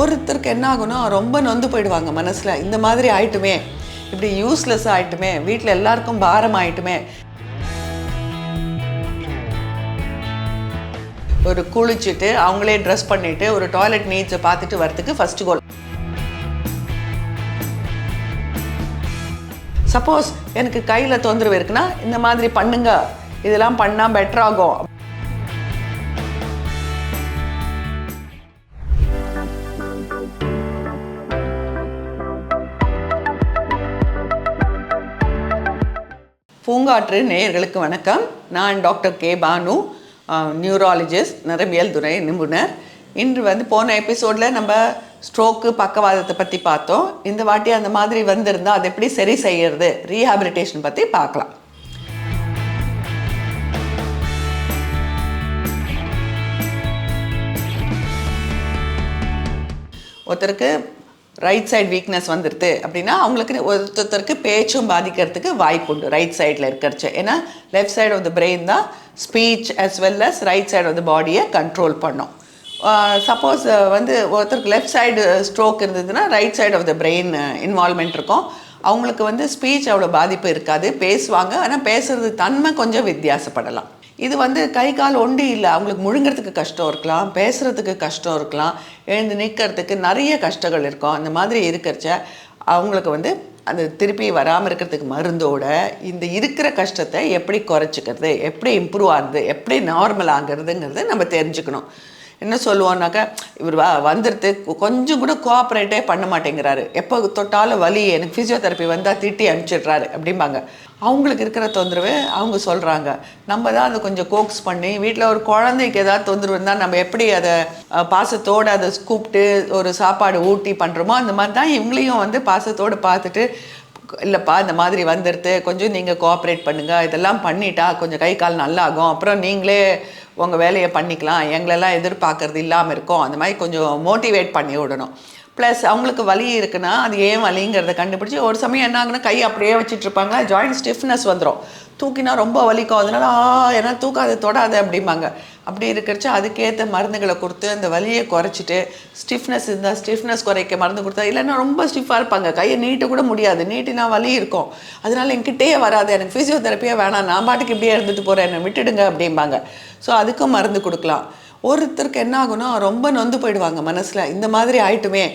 ஒருத்தருக்கு என்ன ஆகும்னா ரொம்ப நொந்து போயிடுவாங்க மனசில். இந்த மாதிரி ஆயிட்டுமே இப்படி யூஸ்லெஸ் ஆயிட்டுமே வீட்டில் எல்லாருக்கும் பாரம் ஆயிட்டுமே. ஒரு குளிச்சுட்டு அவங்களே ட்ரெஸ் பண்ணிட்டு ஒரு டாய்லெட் நீட்ஸை பார்த்துட்டு வரத்துக்கு ஃபர்ஸ்ட் கோல் சப்போஸ் எனக்கு கையில் தொந்தரவு இருக்குன்னா இந்த மாதிரி பண்ணுங்க. இதெல்லாம் பண்ணால் பெட்டர் ஆகும். பூங்காற்று நேயர்களுக்கு வணக்கம். நான் டாக்டர் கே பானு நியூராலஜிஸ்ட் நரம்பியல் துறை நிபுணர். இன்று வந்து போன எபிசோடில் நம்ம ஸ்ட்ரோக்கு பக்கவாதத்தை பற்றி பார்த்தோம். இந்த வாட்டி அந்த மாதிரி வந்திருந்தால் அதை எப்படி சரி செய்யறது? ரீஹாபிலிட்டேஷன் பற்றி பார்க்கலாம். ஒருத்தருக்கு ரைட் சைடு வீக்னஸ் வந்துடுது அப்படின்னா அவங்களுக்கு ஒருத்தருக்கு பேச்சும் பாதிக்கிறதுக்கு வாய்ப்பு உண்டு ரைட் சைடில் இருக்கிறச்சு. ஏன்னா left side of the brain தான் speech as well as right side of the பாடியை கண்ட்ரோல் பண்ணும். சப்போஸ் வந்து ஒருத்தருக்கு லெஃப்ட் சைடு ஸ்ட்ரோக் இருந்ததுன்னா right side of the brain involvement இருக்கும். அவங்களுக்கு வந்து ஸ்பீச் அவ்வளோ பாதிப்பு இருக்காது. பேசுவாங்க. ஆனால் பேசுறது தன்மை கொஞ்சம் வித்தியாசப்படலாம். இது வந்து கை கால் ஒண்டி இல்லை. அவங்களுக்கு முழுங்கிறதுக்கு கஷ்டம் இருக்கலாம் பேசுகிறதுக்கு கஷ்டம் இருக்கலாம் எழுந்து நிற்கிறதுக்கு நிறைய கஷ்டங்கள் இருக்கும். அந்த மாதிரி இருக்கிறச்ச அவங்களுக்கு வந்து அந்த திருப்பி வராமல் இருக்கிறதுக்கு மருந்தோட இந்த இருக்கிற கஷ்டத்தை எப்படி குறைச்சிக்கிறது எப்படி இம்ப்ரூவ் ஆகுது எப்படி நார்மல் ஆகுறதுங்கிறத நம்ம தெரிஞ்சுக்கணும். என்ன சொல்லுவோம்னாக்கா இவர் வ வந்துடுது கொஞ்சம் கூட கோஆப்ரேட்டே பண்ண மாட்டேங்கிறாரு. எப்போ தொட்டாலும் வலி எனக்கு ஃபிசியோதெரப்பி வந்தால் திட்டி அனுப்பிச்சிடுறாரு அப்படிம்பாங்க. அவங்களுக்கு இருக்கிற தொந்தரவு அவங்க சொல்கிறாங்க நம்ம தான் அதை கொஞ்சம் கோக்ஸ் பண்ணி வீட்டில் ஒரு குழந்தைக்கு ஏதாவது தொந்தரவு இருந்தால் நம்ம எப்படி அதை பாசத்தோடு அதை கூப்பிட்டு ஒரு சாப்பாடு ஊட்டி பண்ணுறோமோ அந்த மாதிரி தான் இவங்களையும் வந்து பாசத்தோடு பார்த்துட்டு இல்லைப்பா இந்த மாதிரி வந்துடுது கொஞ்சம் நீங்கள் கோஆப்ரேட் பண்ணுங்கள் இதெல்லாம் பண்ணிட்டா கொஞ்சம் கை கால் நல்லாகும். அப்புறம் நீங்களே உங்கள் வேலையை பண்ணிக்கலாம். எங்களெல்லாம் எதிர்பார்க்கறது இல்லாமல் இருக்கும். அந்த மாதிரி கொஞ்சம் மோட்டிவேட் பண்ணி விடணும். ப்ளஸ் அவங்களுக்கு வலி இருக்குன்னா அது ஏன் வலிங்கிறத கண்டுபிடிச்சி ஒரு சமயம் என்ன ஆகுனா கை அப்படியே வச்சுட்ருப்பாங்க இருப்பாங்களா ஜாயிண்ட் ஸ்டிஃப்னஸ் வந்துடும் தூக்கினா ரொம்ப வலிக்கும் அதனால ஆ ஏன்னா தூக்காது தொடாது அப்படிம்பாங்க. அப்படி இருக்கிறச்சு அதுக்கேற்ற மருந்துகளை கொடுத்து அந்த வலியை குறைச்சிட்டு ஸ்டிஃப்னஸ் இருந்தால் ஸ்டிஃப்னஸ் குறைக்க மருந்து கொடுத்தா இல்லைன்னா ரொம்ப ஸ்டிஃபாக இருப்பாங்க. கையை நீட்ட கூட முடியாது. நீட்டினா வலி இருக்கும். அதனால் என்கிட்டயே வராது. எனக்கு ஃபிசியோதெரப்பியே வேணாம். நான் பாட்டுக்கு இப்படியே இருந்துட்டு போகிறேன் என்னை விட்டுடுங்க அப்படிம்பாங்க. ஸோ அதுக்கும் மருந்து கொடுக்கலாம். ஒருத்தருக்கு என்ன ஆகுனா ரொம்ப நொந்து போயிடுவாங்க மனசில். இந்த மாதிரி ஆயிட்டுமே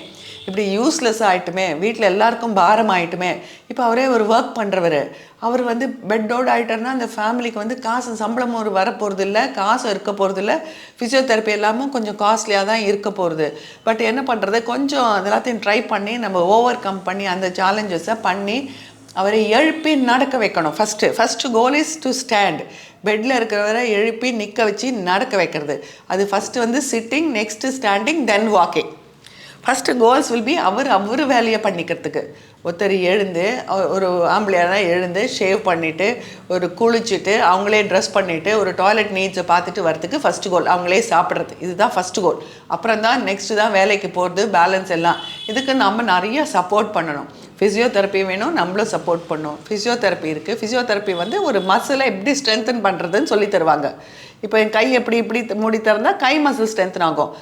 இப்படி யூஸ்லெஸ் ஆகிட்டுமே வீட்டில் எல்லாருக்கும் பாரம் ஆகிட்டுமே இப்போ அவரே ஒரு ஒர்க் பண்ணுறவர் அவர் வந்து பெட்டோடு ஆயிட்டாருன்னா அந்த ஃபேமிலிக்கு வந்து காசு சம்பளமும் ஒரு வரப்போகிறது இல்லை காசு இருக்க போகிறது இல்லை ஃபிசியோதெரப்பி எல்லாமும் கொஞ்சம் காஸ்ட்லியாக தான் இருக்க போகிறது பட் என்ன பண்ணுறது கொஞ்சம் அதெல்லாத்தையும் ட்ரை பண்ணி நம்ம ஓவர் கம் பண்ணி அந்த சேலஞ்சஸை பண்ணி அவரை எழுப்பி நடக்க வைக்கணும். First first goal is to stand பெட்டில் இருக்கிறவரை எழுப்பி நிற்க வச்சு நடக்க வைக்கிறது. அது ஃபஸ்ட்டு வந்து sitting next standing then walking first goals will be அவர் அவர் வேலையை பண்ணிக்கிறதுக்கு. ஒருத்தர் எழுந்து ஒரு ஆம்பளையானா எழுந்து ஷேவ் பண்ணிவிட்டு ஒரு குளிச்சுட்டு அவங்களே ட்ரெஸ் பண்ணிவிட்டு ஒரு டாய்லெட் நீட்ஸை பார்த்துட்டு வரதுக்கு ஃபஸ்ட்டு கோல் அவங்களே சாப்பிட்றது. இதுதான் ஃபஸ்ட்டு கோல் அப்புறம் தான் நெக்ஸ்ட்டு தான் வேலைக்கு போகிறது பேலன்ஸ் எல்லாம். இதுக்கு நம்ம நிறைய சப்போர்ட் பண்ணணும். ஃபிசியோதெரப்பி வேணும் நம்மளும் சப்போர்ட் பண்ணணும். ஃபிசியோதெரப்பி இருக்குது ஃபிசியோதெரப்பி வந்து ஒரு மசிலை எப்படி ஸ்ட்ரென்தன் பண்ணுறதுன்னு சொல்லி தருவாங்க. இப்போ என் கை எப்படி இப்படி மூடி திறந்தால் கை மசில் ஸ்ட்ரென்தன் ஆகும்.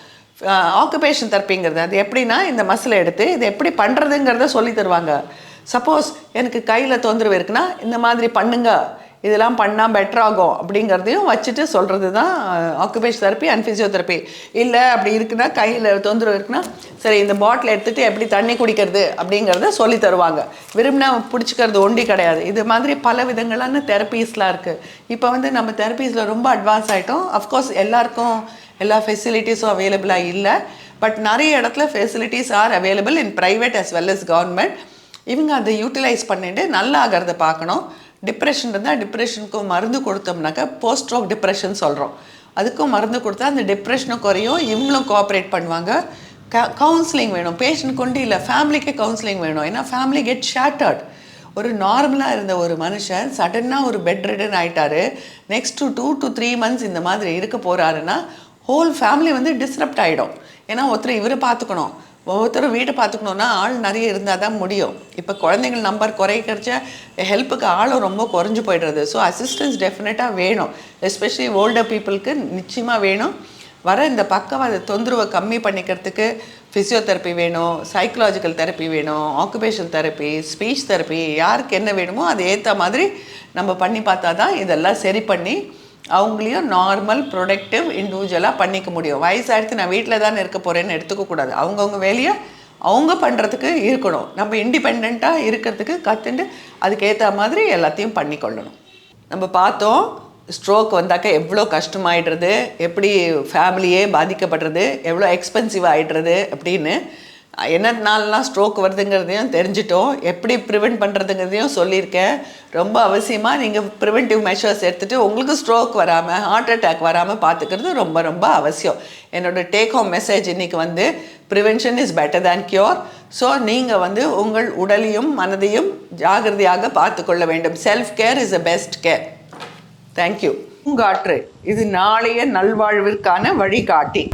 ஆக்குபேஷன் தெரப்பிங்கிறது அது எப்படின்னா இந்த மசிலை எடுத்து இதை எப்படி பண்ணுறதுங்கிறத சொல்லி தருவாங்க. சப்போஸ் எனக்கு கையில் தொந்தரவு இருக்குன்னா இந்த மாதிரி பண்ணுங்க. இதெல்லாம் பண்ணால் பெட்டர் ஆகும் அப்படிங்கிறதையும் வச்சுட்டு சொல்கிறது தான் ஆக்குபேஷன் தெரப்பி அண்ட் ஃபிசியோதெரப்பி இல்லை அப்படி இருக்குன்னா கையில் தொந்தரவு இருக்குன்னா சரி இந்த பாட்டில் எடுத்துகிட்டு எப்படி தண்ணி குடிக்கிறது அப்படிங்கிறத சொல்லி தருவாங்க. விரும்பினா பிடிச்சிக்கிறது ஒண்டி கிடையாது. இது மாதிரி பல விதங்களான தெரப்பீஸ்லாம் இருக்குது இப்போ வந்து நம்ம தெரப்பீஸில் ரொம்ப அட்வான்ஸ் ஆகிட்டோம் அஃப்கோர்ஸ் எல்லாருக்கும் எல்லா ஃபெசிலிட்டிஸும் அவைலபிளாக இல்லை. பட் நிறைய இடத்துல facilities are available in private as well as government இவங்க அதை யூட்டிலைஸ் பண்ணிட்டு நல்லா ஆகிறத பார்க்கணும். டிப்ரெஷன் இருந்தால் டிப்ரெஷனுக்கும் மருந்து கொடுத்தோம்னாக்கா போஸ்ட் ஸ்ட்ரோக் டிப்ரெஷன் சொல்கிறோம் அதுக்கும் மருந்து கொடுத்தா அந்த டிப்ரெஷனும் குறையும். இவங்களும் கோஆப்ரேட் பண்ணுவாங்க. க கவுன்சிலிங் வேணும். பேஷண்ட் கொண்டு இல்லை ஃபேமிலிக்கே கவுன்சிலிங் வேணும். ஏன்னா ஃபேமிலி கெட் ஷேட்டர்ட் ஒரு நார்மலாக இருந்த ஒரு மனுஷன் சடனாக ஒரு பெட் ரிடன் ஆகிட்டாரு next two to three months இந்த மாதிரி இருக்க போகிறாருன்னா ஹோல் ஃபேமிலி வந்து டிஸ்டர்ப்ட் ஆகிடும் ஏன்னா ஒருத்தர் இவரை பார்த்துக்கணும். ஒவ்வொருத்தரும் வீட்டை பார்த்துக்கணுன்னா ஆள் நிறைய இருந்தால் தான் முடியும். இப்போ குழந்தைங்கள் நம்பர் குறைக்கிறச்ச ஹெல்ப்புக்கு ஆளும் ரொம்ப குறைஞ்சு போயிடுறது. ஸோ அசிஸ்டன்ஸ் டெஃபினட்டாக வேணும். எஸ்பெஷலி ஓல்டர் பீப்புளுக்கு நிச்சயமாக வேணும். வர இந்த பக்கவாத தொந்தரவை கம்மி பண்ணிக்கிறதுக்கு ஃபிசியோதெரப்பி வேணும் சைக்கலாஜிக்கல் தெரப்பி வேணும் ஆக்குபேஷன் தெரப்பி ஸ்பீச் தெரப்பி யாருக்கு என்ன வேணுமோ அது ஏற்ற மாதிரி நம்ம பண்ணி பார்த்தா தான் இதெல்லாம் சரி பண்ணி அவங்களையும் நார்மல் ப்ரொடக்டிவ் இண்டிவிஜுவலாக பண்ணிக்க முடியும். வயசாகிடுத்து நான் வீட்டில் தானே இருக்க போகிறேன்னு எடுத்துக்கக்கூடாது அவங்கவுங்க வேலையை அவங்க பண்ணுறதுக்கு இருக்கணும். நம்ம இண்டிபெண்ட்டாக இருக்கிறதுக்கு கற்றுண்டு அதுக்கேற்ற மாதிரி எல்லாத்தையும் பண்ணிக்கொள்ளணும். நம்ம பார்த்தோம் ஸ்ட்ரோக் வந்தாக்க எவ்வளோ கஷ்டமாயிடுறது எப்படி ஃபேமிலியே பாதிக்கப்படுறது எவ்வளோ எக்ஸ்பென்சிவ் ஆகிடுறது அப்படின்னு என்னனாலலாம் ஸ்ட்ரோக் வருதுங்கிறதையும் தெரிஞ்சிட்டோம். எப்படி ப்ரிவெண்ட் பண்ணுறதுங்கிறதையும் சொல்லியிருக்கேன். ரொம்ப அவசியமாக நீங்கள் ப்ரிவென்டிவ் மெஷர்ஸ் எடுத்துகிட்டு உங்களுக்கு ஸ்ட்ரோக் வராமல் ஹார்ட் அட்டாக் வராமல் பார்த்துக்கிறது ரொம்ப ரொம்ப அவசியம். என்னோட டேக் ஹோம் மெசேஜ் இன்றைக்கி வந்து prevention is better than cure so நீங்கள் வந்து உங்கள் உடலையும் மனதையும் ஜாகிரதையாக பார்த்துக்கொள்ள வேண்டும். Self care is a best care thank you பூங்காற்று இது நாளைய நல்வாழ்விற்கான வழிகாட்டி.